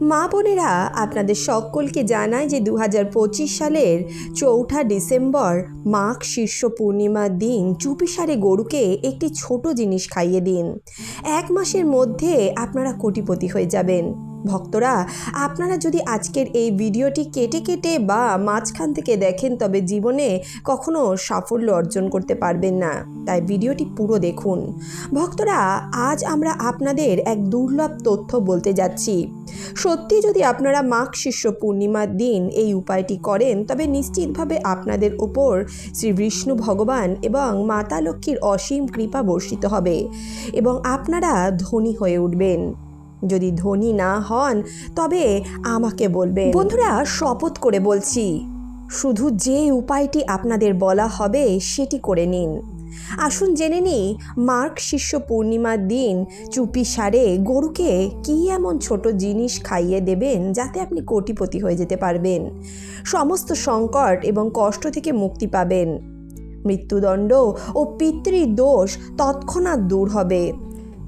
মা বোনেরা আপনাদের সকলকে জানায় যে দু হাজার পঁচিশ সালের চৌঠা ডিসেম্বর মাঘ শীর্ষ পূর্ণিমার দিন চুপিসারে গরুকে একটি ছোট জিনিস খাইয়ে দিন। এক মাসের মধ্যে আপনারা কোটিপতি হয়ে যাবেন। ভক্তরা, আপনারা যদি আজকের এই ভিডিওটি কেটে কেটে বা মাঝখান থেকে দেখেন, তবে জীবনে কখনো সাফল্য অর্জন করতে পারবেন না। তাই ভিডিওটি পুরো দেখুন। ভক্তরা, আজ আমরা আপনাদের এক দুর্লভ তথ্য বলতে যাচ্ছি। সত্যি যদি আপনারা মাঘ শিষ্য পূর্ণিমার দিন এই উপায়টি করেন, তবে নিশ্চিতভাবে আপনাদের ওপর শ্রী বিষ্ণু ভগবান এবং মাতা লক্ষ্মীর অসীম কৃপা বর্ষিত হবে এবং আপনারা ধনী হয়ে উঠবেন। যদি ধনী না হন, তবে আমাকে বলবেন। বন্ধুরা, শপথ করে বলছি, শুধু যে উপায়টি আপনাদের বলা হবে সেটি করে নিন। আসুন জেনে নিই, মার্ক শিষ্য পূর্ণিমার দিন চুপি সারে গরুকে কী এমন ছোট জিনিস খাইয়ে দেবেন যাতে আপনি কোটিপতি হয়ে যেতে পারবেন? সমস্ত সংকট এবং কষ্ট থেকে মুক্তি পাবেন। মৃত্যুদণ্ড ও পিতৃদোষ তৎক্ষণাৎ দূর হবে।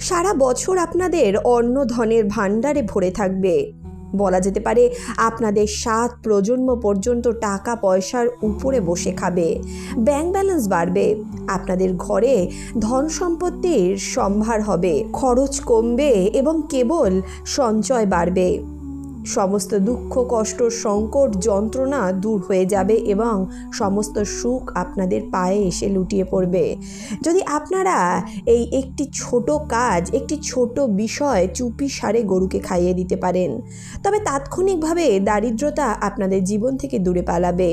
সারা বছর আপনাদের অন্য ধনের ভাণ্ডারে ভরে থাকবে। বলা যেতে পারে, আপনাদের সাত প্রজন্ম পর্যন্ত টাকা পয়সার উপরে বসে খাবে। ব্যাংক ব্যালেন্স বাড়বে, আপনাদের ঘরে ধন সম্পত্তির সম্ভার হবে, খরচ কমবে এবং কেবল সঞ্চয় বাড়বে। সমস্ত দুঃখ, কষ্ট, সংকট, যন্ত্রণা দূর হয়ে যাবে এবং সমস্ত সুখ আপনাদের পায়ে এসে লুটিয়ে পড়বে। যদি আপনারা এই একটি ছোট কাজ, একটি ছোট বিষয় চুপি সারে গরুকে খাইয়ে দিতে পারেন, তবে তাৎক্ষণিকভাবে দারিদ্রতা আপনাদের জীবন থেকে দূরে পালাবে।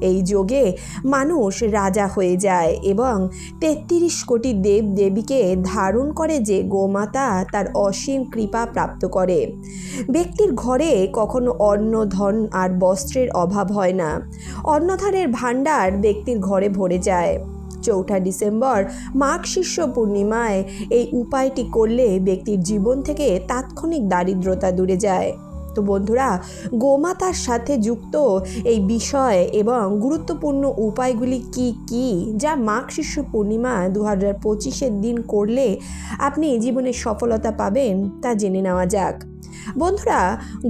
এই যোগে মানুষ রাজা হয়ে যায় এবং তেত্রিশ কোটি দেব দেবীকে ধারণ করে যে গোমাতা তার অসীম কৃপা প্রাপ্ত করে। ব্যক্তির ঘরে কখনো অন্ন, ধন আর বস্ত্রের অভাব হয় না। অন্নধানের ভাণ্ডার ব্যক্তির ঘরে ভরে যায়। চৌঠা ডিসেম্বর, মাঘ শিষ্য পূর্ণিমায় এই উপায়টি করলে ব্যক্তির জীবন থেকে তাৎক্ষণিক দারিদ্রতা দূরে যায়। তো বন্ধুরা, গোমাতার সাথে যুক্ত এই বিষয় এবং গুরুত্বপূর্ণ উপায়গুলি কি কি যা মাঘ শিষ্য পূর্ণিমা দু হাজার পঁচিশের দিন করলে আপনি জীবনে সফলতা পাবেন তা জেনে নেওয়া যাক। বন্ধুরা,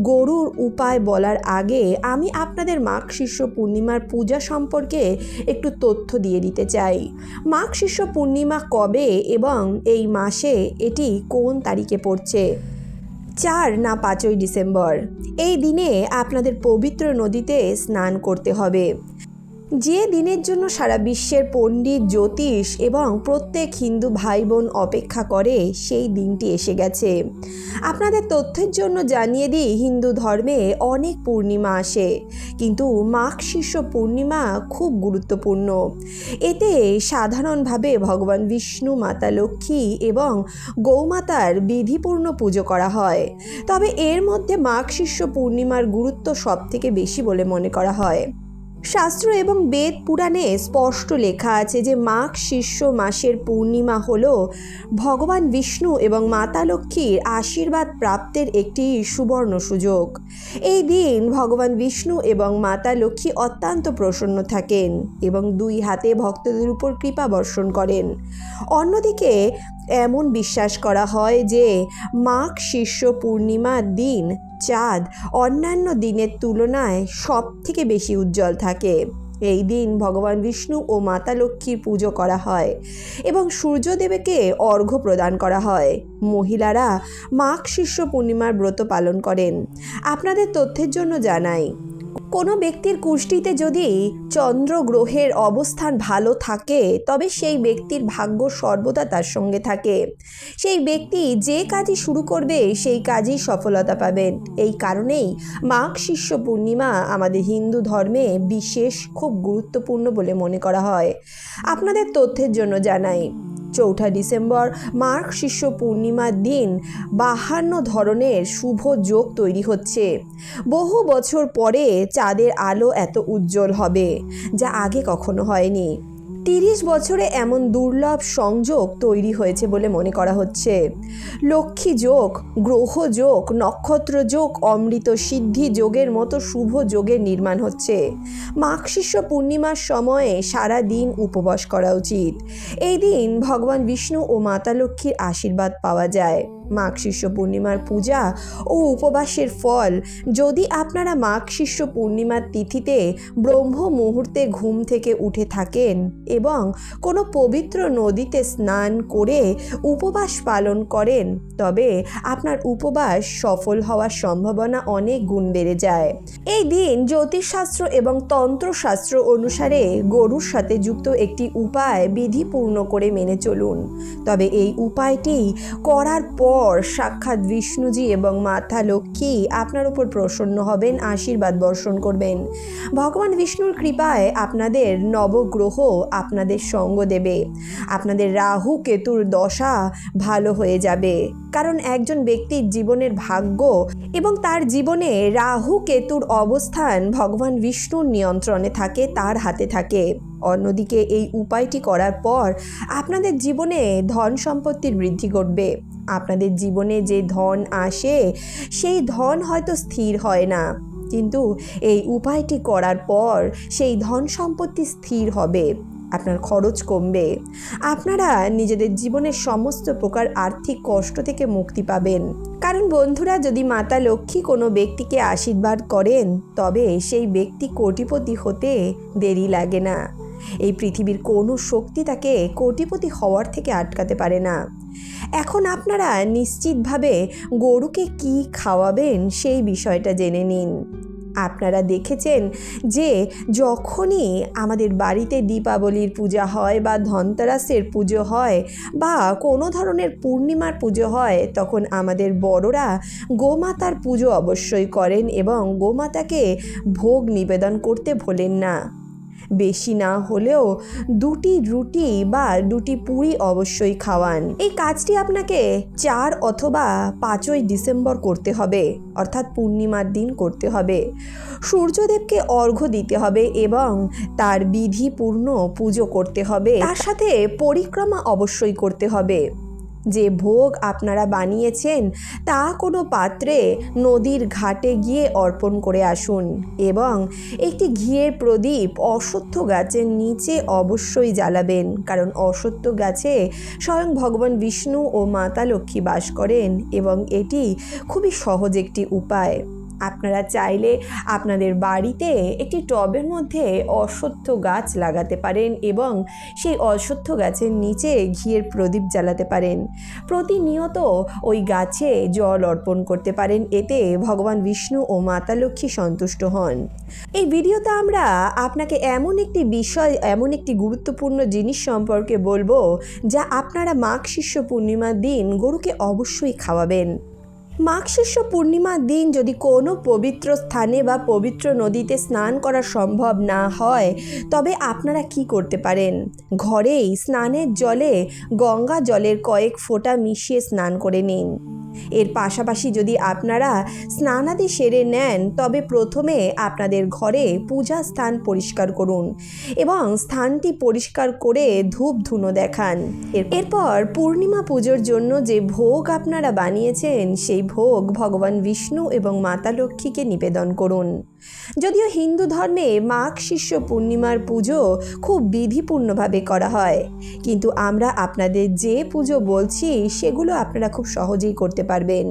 গরুর উপায় বলার আগে আমি আপনাদের মাঘ শিষ্য পূর্ণিমার পূজা সম্পর্কে একটু তথ্য দিয়ে দিতে চাই। মাঘ শিষ্য পূর্ণিমা কবে এবং এই মাসে এটি কোন তারিখে পড়ছে? চার না পাঁচই ডিসেম্বর। এই দিনে আপনাদের পবিত্র নদীতে স্নান করতে হবে। যে দিনের জন্য সারা বিশ্বের পণ্ডিত, জ্যোতিষ এবং প্রত্যেক হিন্দু ভাই বোন অপেক্ষা করে, সেই দিনটি এসে গেছে। আপনাদের তথ্যের জন্য জানিয়ে দিই, হিন্দু ধর্মে অনেক পূর্ণিমা আসে। কিন্তু মাঘ শীর্ষ পূর্ণিমা খুব গুরুত্বপূর্ণ। এতে সাধারণভাবে ভগবান বিষ্ণু, মাতা লক্ষ্মী এবং গৌমাতার বিধিপূর্ণ পুজো করা হয়। তবে এর মধ্যে মাঘ শীর্ষ পূর্ণিমার গুরুত্ব সবথেকে বেশি বলে মনে করা হয়। শাস্ত্র এবং বেদ পুরাণে স্পষ্ট লেখা আছে যে মাঘ শীর্ষ মাসের পূর্ণিমা হল ভগবান বিষ্ণু এবং মাতা লক্ষ্মীর আশীর্বাদ প্রাপ্তের একটি সুবর্ণ সুযোগ। এই দিন ভগবান বিষ্ণু এবং মাতা লক্ষ্মী অত্যন্ত প্রসন্ন থাকেন এবং দুই হাতে ভক্তদের উপর কৃপা বর্ষণ করেন। অন্যদিকে এমন বিশ্বাস করা হয় যে মাঘ শীর্ষ পূর্ণিমার দিন চাঁদ অন্যান্য দিনের তুলনায় সব থেকে বেশি উজ্জ্বল থাকে। এই দিন ভগবান বিষ্ণু ও মাতা লক্ষ্মীর পুজো করা হয় এবং সূর্যদেবকে অর্ঘ্য প্রদান করা হয়। মহিলারা মাঘ শিষ্য পূর্ণিমার ব্রত পালন করেন। আপনাদের তথ্যের জন্য জানাই কোনো ব্যক্তির কুষ্টিতে যদি চন্দ্র গ্রহের অবস্থান ভালো থাকে, তবে সেই ব্যক্তির ভাগ্য সর্বদা তার সঙ্গে থাকে। সেই ব্যক্তি যে কাজই শুরু করবে, সেই কাজেই সফলতা পাবেন এই কারণেই মাঘ শিষ্য পূর্ণিমা আমাদের হিন্দু ধর্মে বিশেষ খুব গুরুত্বপূর্ণ বলে মনে করা হয়। আপনাদের তথ্যের জন্য জানাই চৌঠা ডিসেম্বর মার্ক শিষ্য পূর্ণিমার দিন বাহান্ন ধরনের শুভ যোগ তৈরি হচ্ছে। বহু বছর পরে চাঁদের আলো এত উজ্জ্বল হবে, যা আগে কখনো হয়নি। তিরিশ বছরে এমন দুর্লভ সংযোগ তৈরি হয়েছে বলে মনে করা হচ্ছে। লক্ষ্মী যোগ, গ্রহ যোগ, নক্ষত্র যোগ, অমৃত সিদ্ধি যোগের মতো শুভ যোগের নির্মাণ হচ্ছে। মাঘ শিষ্য পূর্ণিমার সময়ে সারা দিন উপবাস করা উচিত। এই দিন ভগবান বিষ্ণু ও মাতা লক্ষ্মীর আশীর্বাদ পাওয়া যায়। মাঘ শিষ্য পূর্ণিমার পূজা ও উপবাসের ফল। যদি আপনারা মাঘ শিষ্য পূর্ণিমার তিথিতে ব্রহ্ম মুহূর্তে ঘুম থেকে উঠে থাকেন এবং কোনো পবিত্র নদীতে স্নান করে উপবাস পালন করেন, তবে আপনার উপবাস সফল হওয়ার সম্ভাবনা অনেক গুণ বেড়ে যায়। এই দিন জ্যোতিষশাস্ত্র এবং তন্ত্রশাস্ত্র অনুসারে গরুর সাথে যুক্ত একটি উপায় বিধিপূর্ণ করে মেনে চলুন। তবে এই উপায়টি করার পর সাক্ষাৎ বিষ্ণুজি এবং মাতা লক্ষ্মী আপনার উপর প্রসন্ন হবেন, আশীর্বাদ বর্ষণ করবেন। ভগবান বিষ্ণুর কৃপায় আপনাদের নবগ্রহ আপনাদের সঙ্গ দেবে। আপনাদের রাহু কেতুর দশা ভালো হয়ে যাবে। কারণ একজন ব্যক্তির জীবনের ভাগ্য এবং তার জীবনে রাহু কেতুর অবস্থান ভগবান বিষ্ণুর নিয়ন্ত্রণে থাকে, তার হাতে থাকে। অন্যদিকে এই উপায়টি করার পর আপনাদের জীবনে ধন সম্পত্তির বৃদ্ধি ঘটবে। আপনাদের জীবনে যে ধন আসে, সেই ধন হয়তো স্থির হয় না। কিন্তু এই উপায়টি করার পর সেই ধন সম্পত্তি স্থির হবে, আপনার খরচ কমবে। আপনারা নিজেদের জীবনের সমস্ত প্রকার আর্থিক কষ্ট থেকে মুক্তি পাবেন। কারণ বন্ধুরা, যদি মাতা লক্ষ্মী কোনো ব্যক্তিকে আশীর্বাদ করেন, তবে সেই ব্যক্তি কোটিপতি হতে দেরি লাগে না। এই পৃথিবীর কোনো শক্তি তাকে কোটিপতি হওয়ার থেকে আটকাতে পারে না। এখন আপনারা নিশ্চিতভাবে গরুকে কি খাওয়াবেন সেই বিষয়টা জেনে নিন। আপনারা দেখেছেন যে যখনই আমাদের বাড়িতে দীপাবলির পূজা হয় বা ধনতেরাসের পুজো হয় বা কোনো ধরনের পূর্ণিমার পুজো হয়, তখন আমাদের বড়রা গোমাতার পুজো অবশ্যই করেন এবং গোমাতাকে ভোগ নিবেদন করতে ভোলেন না। বেশি না হলেও দুটি রুটি বা দুটি পুরি অবশ্যই খাওয়ান। এই কাজটি আপনাকে চার অথবা পাঁচই ডিসেম্বর করতে হবে, অর্থাৎ পূর্ণিমার দিন করতে হবে। সূর্যদেবকে অর্ঘ্য দিতে হবে এবং তার বিধিপূর্ণ পুজো করতে হবে। তার সাথে পরিক্রমা অবশ্যই করতে হবে। যে ভোগ আপনারা বানিয়েছেন, তা কোনো পাত্রে নদীর ঘাটে গিয়ে অর্পণ করে আসুন এবং একটি ঘিয়ের প্রদীপ অশ্বত্থ গাছের নিচে অবশ্যই জ্বালাবেন। কারণ অশ্বত্থ গাছে স্বয়ং ভগবান বিষ্ণু ও মাতা লক্ষ্মী বাস করেন এবং এটি খুবই সহজ একটি উপায়। আপনারা চাইলে আপনাদের বাড়িতে একটি টবের মধ্যে অশ্বত্থ গাছ লাগাতে পারেন এবং সেই অশ্বত্থ গাছের নিচে ঘিয়ের প্রদীপ জ্বালাতে পারেন। প্রতিনিয়ত ওই গাছে জল অর্পণ করতে পারেন, এতে ভগবান বিষ্ণু ও মাতা লক্ষ্মী সন্তুষ্ট হন। এই ভিডিওতে আমরা আপনাকে এমন একটি বিষয়, এমন একটি গুরুত্বপূর্ণ জিনিস সম্পর্কে বলব, যা আপনারা মাঘ শিষ্য পূর্ণিমার দিন গরুকে অবশ্যই খাওয়াবেন। মাঘ শিষ্য পূর্ণিমার দিন যদি কোনো পবিত্র স্থানে বা পবিত্র নদীতে স্নান করা সম্ভব না হয়, তবে আপনারা কি করতে পারেন? ঘরেই স্নানের জলে, গঙ্গা জলের কয়েক ফোঁটা মিশিয়ে স্নান করে নিন। এর পাশাপাশি যদি আপনারা স্নানাদি সেরে নেন, তবে প্রথমে আপনাদের ঘরে পূজা স্থান পরিষ্কার করুন এবং স্থানটি পরিষ্কার করে ধূপ ধুনো দেখান। এর- এরপর পূর্ণিমা পুজোর জন্য যে ভোগ আপনারা বানিয়েছেন, সেই ভোগ ভগবান বিষ্ণু এবং মাতা লক্ষ্মীকে নিবেদন করুন। যদিও হিন্দু ধর্মে মাঘ শিষ্য পূর্ণিমার পুজো খুব বিধিপূর্ণভাবে করা হয়, কিন্তু আমরা আপনাদের যে পুজো বলছি সেগুলো আপনারা খুব সহজেই করতে পারবেন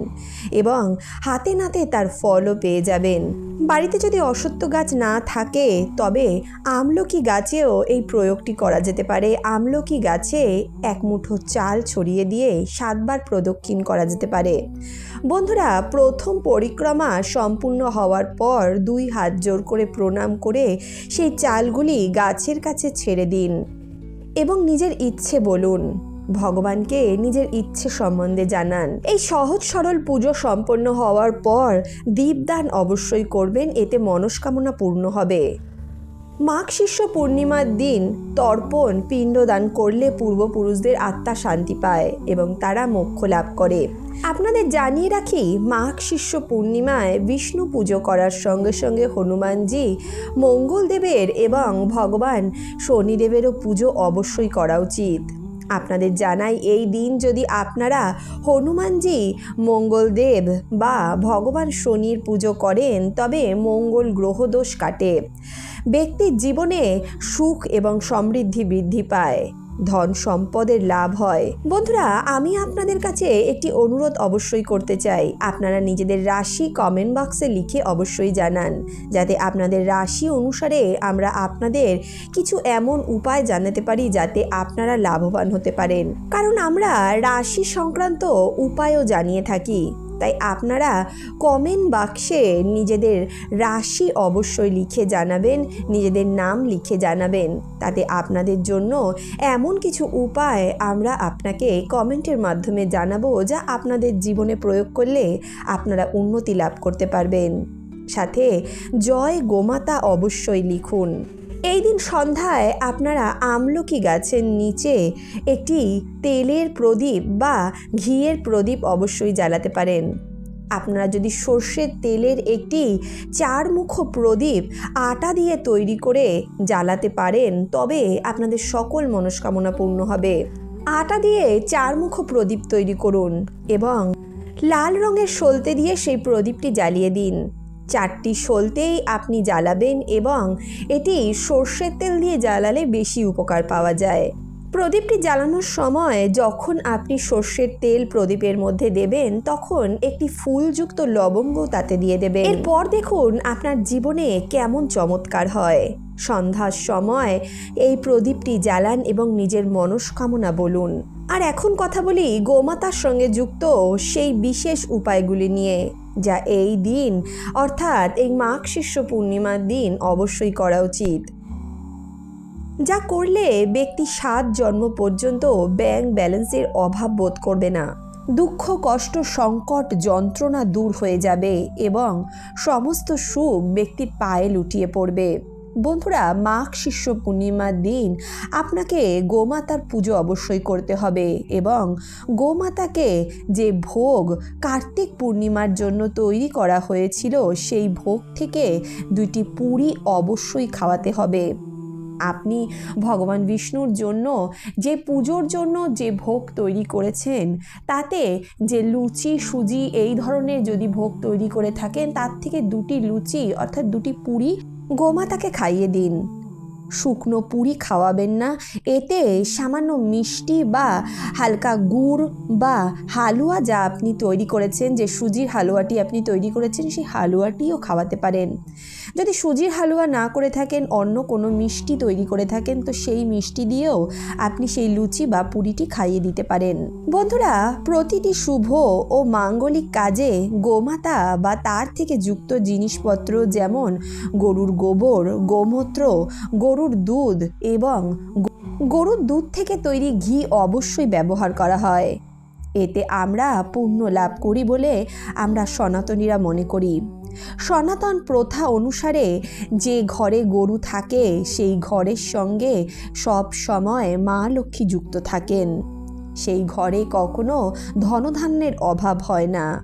এবং হাতে নাতে তার ফলও পেয়ে যাবেন। বাড়িতে যদি অসত্য গাছ না থাকে, তবে আমলকি গাছেও এই প্রয়োগটি করা যেতে পারে। আমলকি গাছে এক মুঠো চাল ছড়িয়ে দিয়ে সাতবার প্রদক্ষিণ করা যেতে পারে। বন্ধুরা, প্রথম পরিক্রমা সম্পূর্ণ হওয়ার পর দুই হাত জোর করে প্রণাম করে সেই চালগুলি গাছের কাছে ছেড়ে দিন এবং নিজের ইচ্ছে বলুন। ভগবানকে নিজের ইচ্ছে সম্বন্ধে জানান। এই সহজ সরল পুজো সম্পন্ন হওয়ার পর দীপদান অবশ্যই করবেন, এতে মনস্কামনা পূর্ণ হবে। মাঘ শিষ্য পূর্ণিমার দিন তর্পণ, পিণ্ডদান করলে পূর্বপুরুষদের আত্মা শান্তি পায় এবং তারা মোক্ষ লাভ করে। আপনাদের জানিয়ে রাখি, মাঘ শিষ্য পূর্ণিমায় বিষ্ণু পুজো করার সঙ্গে সঙ্গে হনুমানজি মঙ্গলদেবের এবং ভগবান শনিদেবেরও পুজো অবশ্যই করা উচিত। আপনাদের জানাই এই দিন যদি আপনারা হনুমানজি, মঙ্গলদেব বা ভগবান শনির পুজো করেন, তবে মঙ্গল গ্রহ দোষ কাটে। ব্যক্তির জীবনে সুখ এবং সমৃদ্ধি বৃদ্ধি পায়। ধন সম্পদের লাভ হয়। বন্ধুরা, আমি আপনাদের কাছে একটি অনুরোধ অবশ্যই করতে চাই। আপনারা নিজেদের রাশি কমেন্ট বক্সে লিখে অবশ্যই জানান, যাতে আপনাদের রাশি অনুসারে আমরা আপনাদের কিছু এমন উপায় জানাতে পারি যাতে আপনারা লাভবান হতে পারেন। কারণ আমরা রাশি সংক্রান্ত উপায়ও জানিয়ে থাকি। তাই আপনারা কমেন্ট বাক্সে নিজেদের রাশি অবশ্যই লিখে জানাবেন, নিজেদের নাম লিখে জানাবেন। তাতে আপনাদের জন্য এমন কিছু উপায় আমরা আপনাকে কমেন্টের মাধ্যমে জানাব যা আপনাদের জীবনে প্রয়োগ করলে আপনারা উন্নতি লাভ করতে পারবেন। সাথে জয় গোমাতা অবশ্যই লিখুন। এই দিন সন্ধ্যায় আপনারা আমলকি গাছের নিচে একটি তেলের প্রদীপ বা ঘিয়ের প্রদীপ অবশ্যই জ্বালাতে পারেন। আপনারা যদি সর্ষের তেলের একটি চারমুখ প্রদীপ আটা দিয়ে তৈরি করে জ্বালাতে পারেন, তবে আপনাদের সকল মনস্কামনা পূর্ণ হবে। আটা দিয়ে চারমুখ প্রদীপ তৈরি করুন এবং লাল রঙের সলতে দিয়ে সেই প্রদীপটি জ্বালিয়ে দিন। চারটি সলতেই আপনি জ্বালাবেন এবং এটি সর্ষের তেল দিয়ে জ্বালালে বেশি উপকার পাওয়া যায়। প্রদীপটি জ্বালানোর সময় যখন আপনি সর্ষের তেল প্রদীপের মধ্যে দেবেন, তখন একটি ফুলযুক্ত লবঙ্গ তাতে দিয়ে দেবেন। এরপর দেখুন আপনার জীবনে কেমন চমৎকার হয়। সন্ধ্যার সময় এই প্রদীপটি জ্বালান এবং নিজের মনস্কামনা বলুন। আর এখন কথা বলি গোমাতার সঙ্গে যুক্ত সেই বিশেষ উপায়গুলি নিয়ে। যা এই দিন, অর্থাৎ এই মাঘ শিষ্য পূর্ণিমার দিন অবশ্যই করা উচিত। যা করলে ব্যক্তি সাত জন্ম পর্যন্ত ব্যাংক ব্যালেন্সের অভাব বোধ করবে না। দুঃখ, কষ্ট, সংকট, যন্ত্রণা দূর হয়ে যাবে এবং সমস্ত সুখ ব্যক্তির পায়ে লুটিয়ে পড়বে। বন্ধুরা, মাঘ শিষ্য পূর্ণিমার দিন আপনাকে গোমাতার পুজো অবশ্যই করতে হবে এবং গোমাতাকে যে ভোগ কার্তিক পূর্ণিমার জন্য তৈরি করা হয়েছিল, সেই ভোগ থেকে দুইটি পুরি অবশ্যই খাওয়াতে হবে। আপনি ভগবান বিষ্ণুর জন্য যে পুজোর জন্য যে ভোগ তৈরি করেছেন, তাতে যে লুচি, সুজি, এই ধরনের যদি ভোগ তৈরি করে থাকেন, তার থেকে দুটি লুচি অর্থাৎ দুটি পুরি গোমাতাকে খাইয়ে দিন। শুকনো পুরি খাওয়াবেন না, এতে সামান্য মিষ্টি বা হালকা গুড় বা হালুয়া যা আপনি তৈরি করেছেন, যে সুজির হালুয়াটি আপনি তৈরি করেছেন, সেই হালুয়াটিও খাওয়াতে পারেন। যদি সুজির হালুয়া না করে থাকেন, অন্য কোনো মিষ্টি তৈরি করে থাকেন, তো সেই মিষ্টি দিয়েও আপনি সেই লুচি বা পুরিটি খাইয়ে দিতে পারেন। বন্ধুরা, প্রতিটি শুভ ও মাঙ্গলিক কাজে গোমাতা বা তার থেকে যুক্ত জিনিসপত্র যেমন গরুর গোবর, গোমূত্র, গরুর দুধ এবং গরুর দুধ থেকে তৈরি ঘি অবশ্যই ব্যবহার করা হয়। এতে আমরা পুণ্য লাভ করি বলে আমরা সনাতনীরা মনে করি। সনাতন প্রথা অনুসারে যে ঘরে গরু থাকে, সেই ঘরের সঙ্গে সব সময় মা লক্ষ্মী যুক্ত থাকেন। সেই ঘরে কখনো ধনধান্যের অভাব হয় না।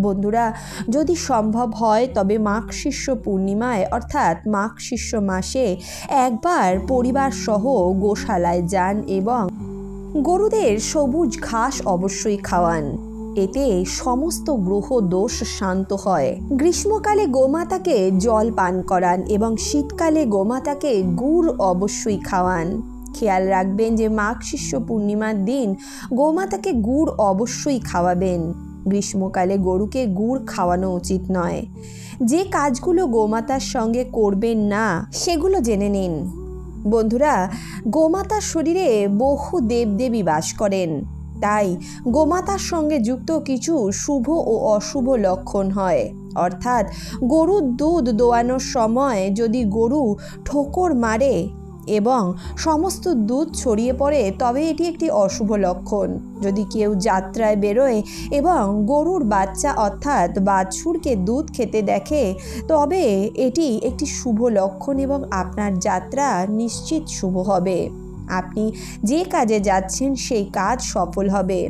বন্ধুরা, যদি সম্ভব হয়, তবে মাঘ শিষ্য পূর্ণিমায়, অর্থাৎ মাঘ শিষ্য মাসে একবার পরিবার সহ গোশালায় যান এবং গরুদের সবুজ ঘাস অবশ্যই খাওয়ান। এতে সমস্ত গ্রহ দোষ শান্ত হয়। গ্রীষ্মকালে গোমাতাকে জল পান করান এবং শীতকালে গোমাতাকে গুড় অবশ্যই খাওয়ান। খেয়াল রাখবেন যে মাঘ শিষ্য পূর্ণিমার দিন গোমাতাকে গুড় অবশ্যই খাওয়াবেন। গ্রীষ্মকালে গরুকে গুড় খাওয়ানো উচিত নয়। যে কাজগুলো গোমাতার সঙ্গে করবেন না, সেগুলো জেনে নিন। বন্ধুরা, গোমাতার শরীরে বহু দেবদেবী বাস করেন। তাই গোমাতার সঙ্গে যুক্ত কিছু শুভ ও অশুভ লক্ষণ হয়। অর্থাৎ গরুর দুধ দোয়ানোর সময় যদি গরু ঠোকর মারে এবং সমস্ত দুধ ছড়িয়ে পড়ে, তবে এটি একটি অশুভ লক্ষণ। যদি কেউ যাত্রায় বেরোয় এবং গরুর বাচ্চা অর্থাৎ বাছুরকে দুধ খেতে দেখে, তবে এটি একটি শুভ লক্ষণ এবং আপনার যাত্রা নিশ্চিত শুভ হবে। আপনি যে কাজে যাচ্ছেন সেই কাজ সফল হবে।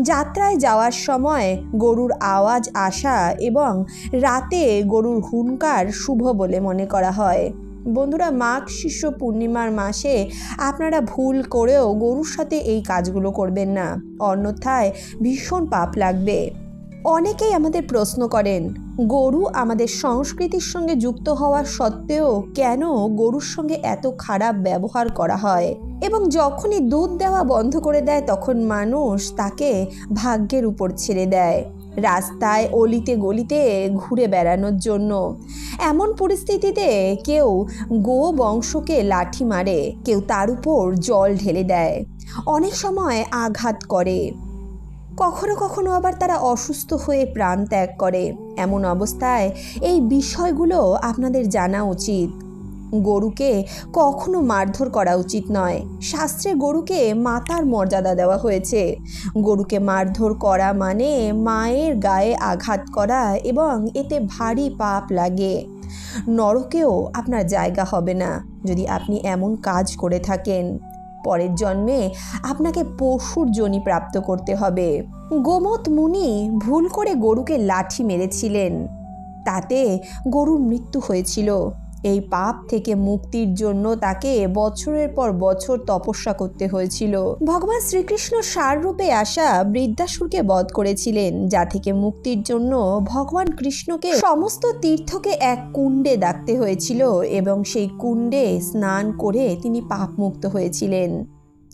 যাত্রায় যাওয়ার সময় গরুর আওয়াজ আসা এবং রাতে গরুর হুঙ্কার শুভ বলে মনে করা হয়। বন্ধুরা, মাঘ শিষ্য পূর্ণিমার মাসে আপনারা ভুল করেও গরুর সাথে এই কাজগুলো করবেন না। অন্যথায় ভীষণ পাপ লাগবে। অনেকেই আমাদের প্রশ্ন করেন, গরু আমাদের সংস্কৃতির সঙ্গে যুক্ত হওয়া সত্ত্বেও কেন গরুর সঙ্গে এত খারাপ ব্যবহার করা হয়? এবং যখনই দুধ দেওয়া বন্ধ করে দেয়, তখন মানুষ তাকে ভাগ্যের উপর ছেড়ে দেয়, রাস্তায় অলিতে গলিতে ঘুরে বেড়ানোর জন্য। এমন পরিস্থিতিতে কেউ গো বংশকে লাঠি মারে, কেউ তার উপর জল ঢেলে দেয়, অনেক সময় আঘাত করে। কখনো কখনো আবার তারা অসুস্থ হয়ে প্রাণ ত্যাগ করে। এমন অবস্থায় এই বিষয়গুলো আপনাদের জানা উচিত। গরুকে কখনো মারধর করা উচিত নয়। শাস্ত্রে গরুকে মাতার মর্যাদা দেওয়া হয়েছে। গরুকে মারধর করা মানে মায়ের গায়ে আঘাত করা এবং এতে ভারী পাপ লাগে। নরকেও আপনার জায়গা হবে না। যদি আপনি এমন কাজ করে থাকেন পরের জন্মে আপনাকে পশুর জনি প্রাপ্ত করতে হবে। গোমত মুনি ভুল করে গরুকে লাঠি মেরেছিলেন। তাতে গরুর মৃত্যু হয়েছিল। এই পাপ থেকে মুক্তির জন্য তাকে বছরের পর বছর তপস্যা করতে হয়েছিল। ভগবান শ্রীকৃষ্ণ সাররূপে আসা বৃদ্ধাসুরকে বধ করেছিলেন, যা থেকে মুক্তির জন্য ভগবান কৃষ্ণকে সমস্ত তীর্থকে এক কুণ্ডে ডাকতে হয়েছিল এবং সেই কুণ্ডে স্নান করে তিনি পাপমুক্ত হয়েছিলেন।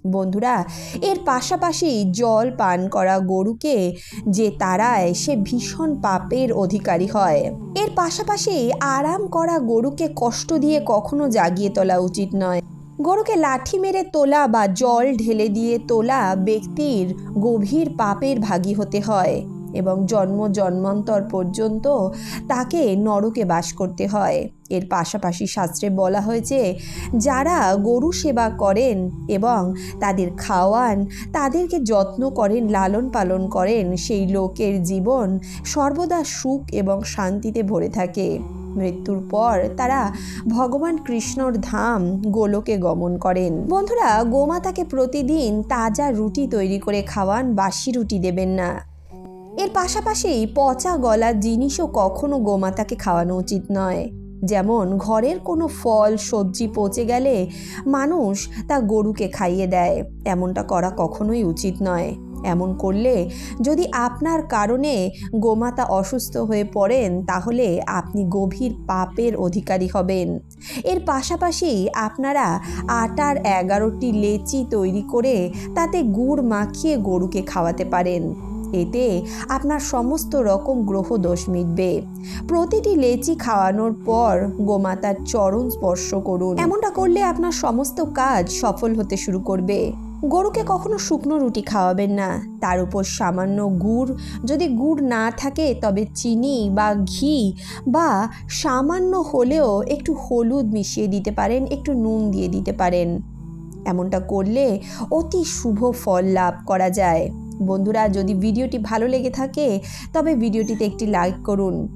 বন্ধুরা, এর পাশাপাশি জল পান করা গরুকে যে তারায় সে ভীষণ পাপের অধিকারী হয়। এর পাশাপাশি আরাম করা গরুকে কষ্ট দিয়ে কখনো জাগিয়ে তোলা উচিত নয়। গরুকে লাঠি মেরে তোলা বা জল ঢেলে দিয়ে তোলা ব্যক্তির গভীর পাপের ভাগী হতে হয়। এবং জন্ম জন্মান্তর পর্যন্ত তাকে নরকে বাস করতে হয়। এর পাশাপাশি শাস্ত্রে বলা হয়েছে, যারা গরু সেবা করেন এবং তাদের খাওয়ান, তাদেরকে যত্ন করেন, লালন পালন করেন, সেই লোকের জীবন সর্বদা সুখ এবং শান্তিতে ভরে থাকে। মৃত্যুর পর তারা ভগবান কৃষ্ণর ধাম গোলোকে গমন করেন। বন্ধুরা, গোমাতাকে প্রতিদিন তাজা রুটি তৈরি করে খাওয়ান, বাসি রুটি দেবেন না। এর পাশাপাশি পচা গলা জিনিসও কখনো গোমাতাকে খাওয়ানো উচিত নয়। যেমন ঘরের কোনো ফল, সবজি পচে গেলে মানুষ তা গরুকে খাইয়ে দেয়। এমনটা করা কখনোই উচিত নয়। এমন করলে যদি আপনার কারণে গোমাতা অসুস্থ হয়ে পড়েন, তাহলে আপনি গভীর পাপের অধিকারী হবেন। এর পাশাপাশি আপনারা আটার এগারোটি লেচি তৈরি করে তাতে গুড় মাখিয়ে গরুকে খাওয়াতে পারেন। এতে আপনার সমস্ত রকম গ্রহ দোষ মিটবে। প্রতিটি লেচি খাওয়ানোর পর গোমাতার চরণ স্পর্শ করুন। এমনটা করলে আপনার সমস্ত কাজ সফল হতে শুরু করবে। গরুকে কখনো শুকনো রুটি খাওয়াবেন না। তার উপর সামান্য গুড়, যদি গুড় না থাকে তবে চিনি বা ঘি বা সামান্য হলেও একটু হলুদ মিশিয়ে দিতে পারেন, একটু নুন দিয়ে দিতে পারেন। এমনটা করলে অতি শুভ ফল লাভ করা যায়। বন্ধুরা, যদি ভিডিওটি ভালো লেগে থাকে, তবে ভিডিওটিতে একটি লাইক করুন।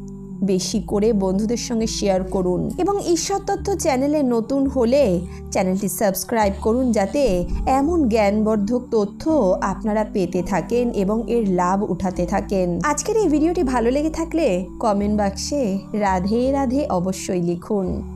বেশি করে বন্ধুদের সঙ্গে শেয়ার করুন। এবং ঈশ্বর তথ্য চ্যানেলে নতুন হলে চ্যানেলটি সাবস্ক্রাইব করুন, যাতে এমন জ্ঞানবর্ধক তথ্য আপনারা পেতে থাকেন এবং এর লাভ উঠাতে থাকেন। আজকের এই ভিডিওটি ভালো লেগে থাকলে কমেন্ট বাক্সে রাধে রাধে অবশ্যই লিখুন।